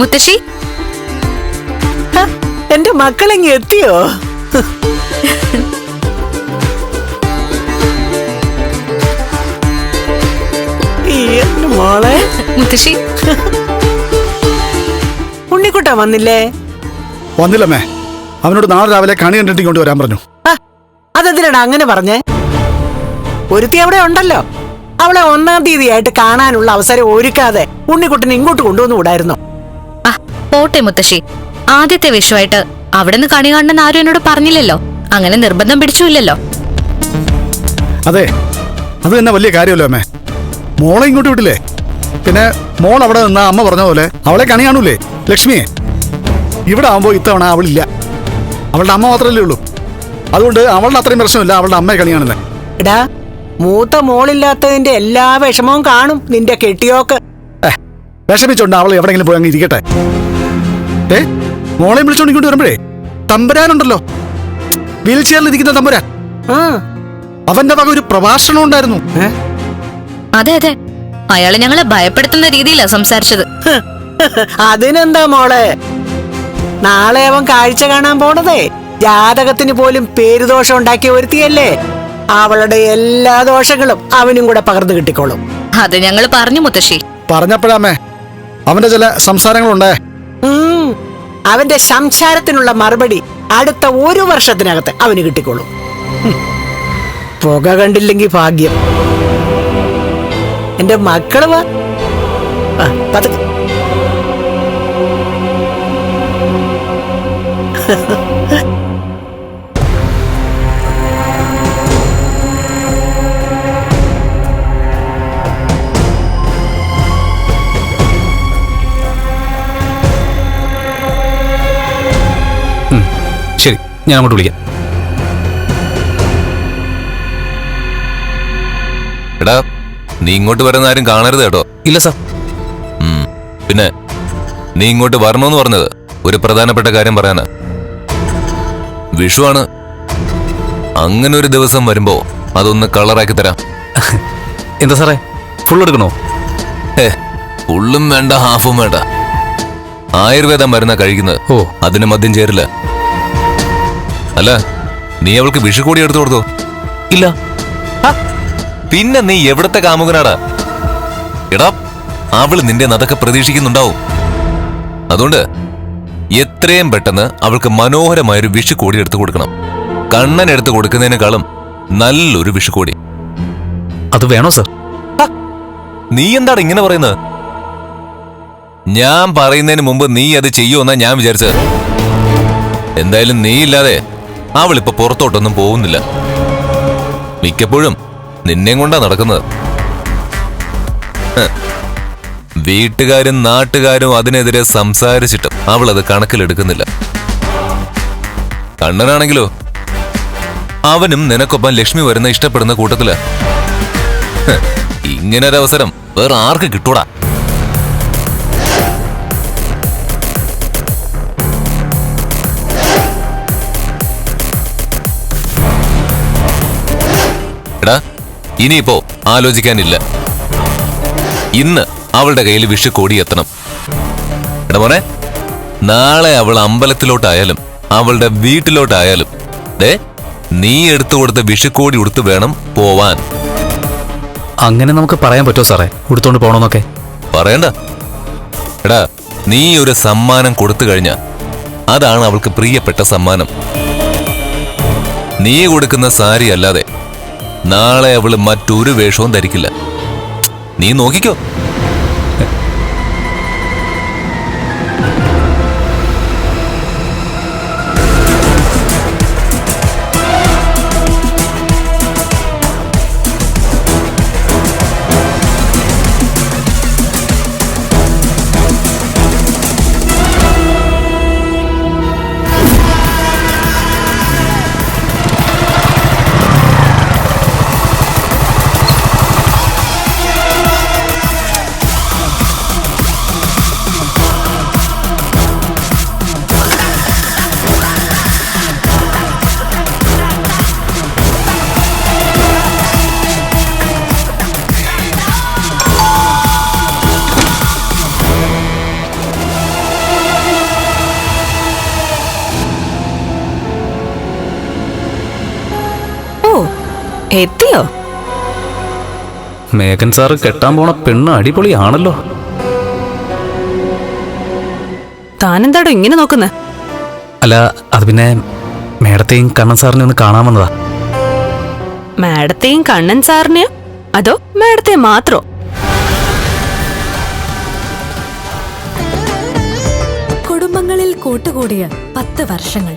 മുത്തശ്ശി? എന്റെ മക്കളെങ്ങി എത്തിയോ? മോളെ. മുത്തശ്ശി? ഉണ്ണിക്കുട്ട വന്നില്ലേ? വന്നില്ലമ്മേ. അവനോട് നാളെ രാവിലെ കണി കണ്ടിട്ട് ഇങ്ങോട്ട് വരാൻ പറഞ്ഞു. അതെന്തിനാണ് അങ്ങനെ പറഞ്ഞേ? ഒരുത്തി അവിടെ ഉണ്ടല്ലോ. അവളെ ഒന്നാം തീയതിയായിട്ട് കാണാനുള്ള അവസരം ഒരുക്കാതെ ഉണ്ണിക്കുട്ടനെ ഇങ്ങോട്ട് കൊണ്ടുവന്നുകൂടായിരുന്നോ? ആ പോട്ടെ മുത്തശ്ശി. ആദ്യത്തെ വിഷുവായിട്ട് അവിടെ നിന്ന് കണി കാണണമെന്ന് ആരും എന്നോട് പറഞ്ഞില്ലല്ലോ. അങ്ങനെ നിർബന്ധം പിടിച്ചില്ലല്ലോ അതെ. അത് തന്നെ വലിയ കാര്യമല്ലോ അമ്മേ. മോളെ ഇങ്ങോട്ട് വിട്ടില്ലേ? പിന്നെ മോൾ അവിടെ നിന്ന അമ്മ പറഞ്ഞ പോലെ അവളെ കണി കാണൂലേ? ലക്ഷ്മിയെ. ഇവിടെ ആവുമ്പോൾ ഇത്തവണ അവളില്ല. അവളുടെ അമ്മ മാത്രമല്ലേ ഉള്ളൂ. അതുകൊണ്ട് അവളുടെ അത്രയും പ്രശ്നമില്ല അവളുടെ അമ്മയെ കണി കാണില്ല എടാ മൂത്ത മോളില്ലാത്തതിന്റെ എല്ലാ വിഷമവും കാണും നിന്റെ കെട്ടിയോക്ക്. വിഷമിച്ചോണ്ട് അവൾ എവിടെങ്കിലും പോയി അങ്ങ് ഇരിക്കട്ടെ. ഏ മോളെ വിളിച്ചോണ്ടി ഇങ്ങോട്ട് വരുമ്പോഴേ തമ്പുരാനുണ്ടല്ലോ. വീൽ ചെയറിൽ ഇരിക്കുന്ന തമ്പുരാൻ. ആ. അവന്റെ വക ഒരു പ്രഭാഷണം ഉണ്ടായിരുന്നു. അതെ അതെ. അയാൾ ഞങ്ങളെ ഭയപ്പെടുത്തുന്ന രീതിയിലാ സംസാരിച്ചത്. അതിനെന്താ മോളെ? നാളെ അവൻ കാഴ്ച കാണാൻ പോണതേ. ജാതകത്തിന് പോലും പേരുദോഷം ഉണ്ടാക്കിയ ഒരുത്തിയല്ലേ. അവളുടെ എല്ലാ ദോഷങ്ങളും അവനും കൂടെ പകർന്നു കിട്ടിക്കോളും. അത് ഞങ്ങൾ പറഞ്ഞു മുത്തശ്ശി. പറഞ്ഞപ്പോഴാമേ അവന്റെ ചില സംസാരങ്ങളുണ്ടേ. അവന്റെ സംസാരത്തിനുള്ള മറുപടി അടുത്ത ഒരു വർഷത്തിനകത്ത് അവന് കിട്ടിക്കോളും. പുക കണ്ടില്ലെങ്കിൽ ഭാഗ്യം. എന്റെ മക്കൾ വാ. പതുക്കെ. ശരി ഞാൻ അങ്ങോട്ട് വിളിക്കാം. എടാ നീ ഇങ്ങോട്ട് വരുന്ന ആരും കാണരുത് കേട്ടോ. ഇല്ല സാർ. പിന്നെ നീ ഇങ്ങോട്ട് വരണമെന്ന് പറഞ്ഞത് ഒരു പ്രധാനപ്പെട്ട കാര്യം പറയാനാ. വിഷുവാണ് അങ്ങനെ ഒരു ദിവസം വരുമ്പോ അതൊന്ന് കളറാക്കി തരാം. എന്താ സാറേ? ഫുൾ എടുക്കണോ? ഏ ഫുള്ളും വേണ്ട ഹാഫും വേണ്ട. ആയുർവേദം വരുന്ന കഴിക്കുന്നത്. ഓ. അതിന് മദ്യം ചേരില്ല. അല്ല നീ അവൾക്ക് വിഷുകൂടി എടുത്തു കൊടുത്തോ? ഇല്ല. പിന്നെ നീ എവിടത്തെ കാമുകനാടാ? എടാ അവൾ നിന്റെ നതൊക്കെ പ്രതീക്ഷിക്കുന്നുണ്ടാവും. അതുകൊണ്ട് എത്രയും പെട്ടെന്ന് അവൾക്ക് മനോഹരമായൊരു വിഷുക്കോടി എടുത്തു കൊടുക്കണം. കണ്ണൻ എടുത്തു കൊടുക്കുന്നതിനേക്കാളും നല്ലൊരു വിഷുക്കോടി. അത് വേണോ സർ? നീ എന്താണ് ഇങ്ങനെ പറയുന്നത്? ഞാൻ പറയുന്നതിന് മുമ്പ് നീ അത് ചെയ്യുമെന്നാ ഞാൻ വിചാരിച്ചത്. എന്തായാലും നീ ഇല്ലാതെ അവളിപ്പോ പുറത്തോട്ടൊന്നും പോകുന്നില്ല. മിക്കപ്പോഴും നിന്നെയും കൊണ്ടാ നടക്കുന്നത്. വീട്ടുകാരും നാട്ടുകാരും അതിനെതിരെ സംസാരിച്ചിട്ടും അവൾ അത് കണക്കിലെടുക്കുന്നില്ല. കണ്ണനാണെങ്കിലോ? അവനും നിനക്കൊപ്പം ലക്ഷ്മി വരുന്ന ഇഷ്ടപ്പെടുന്ന കൂട്ടത്തിൽ. ഇങ്ങനൊരവസരം വേറെ ആർക്ക് കിട്ടൂടാ. എടാ ഇനിയിപ്പോ ആലോചിക്കാനില്ല. ഇന്ന് അവളുടെ കയ്യിൽ വിഷു എത്തണം. എടാ മോനെ നാളെ അവൾ അമ്പലത്തിലോട്ടായാലും അവളുടെ വീട്ടിലോട്ടായാലും ദേ നീ എടുത്തു കൊടുത്ത വിഷുക്കോടി ഉടുത്ത് വേണം പോവാൻ. അങ്ങനെ നമുക്ക് പറയാൻ പറ്റുമോ സാറേ? ഉടുത്തോണ്ട് പോണോന്നൊക്കെ? പറയണ്ട. എടാ നീ ഒരു സമ്മാനം കൊടുത്തു കഴിഞ്ഞ അതാണ് അവൾക്ക് പ്രിയപ്പെട്ട സമ്മാനം. നീ കൊടുക്കുന്ന സാരി അല്ലാതെ നാളെ അവൾ മറ്റൊരു വേഷവും ധരിക്കില്ല. നീ നോക്കിക്കോ. എത്തിയോ? മേഘൻ സാറ് കെട്ടാൻ പോണ പെണ്ണ് അടിപൊളിയാണല്ലോ. താനെന്താടോ ഇങ്ങനെ നോക്കുന്ന? അല്ല അത് പിന്നെ മേഡത്തെയും കണ്ണൻ സാറിനെ ഒന്ന് കാണാൻ വന്നതാ. മാഡത്തെയും കണ്ണൻ സാറിനെ അതോ മാഡത്തെ മാത്രോ? കുടുംബങ്ങളിൽ കൂട്ടുകൂടിയ പത്ത് വർഷങ്ങൾ.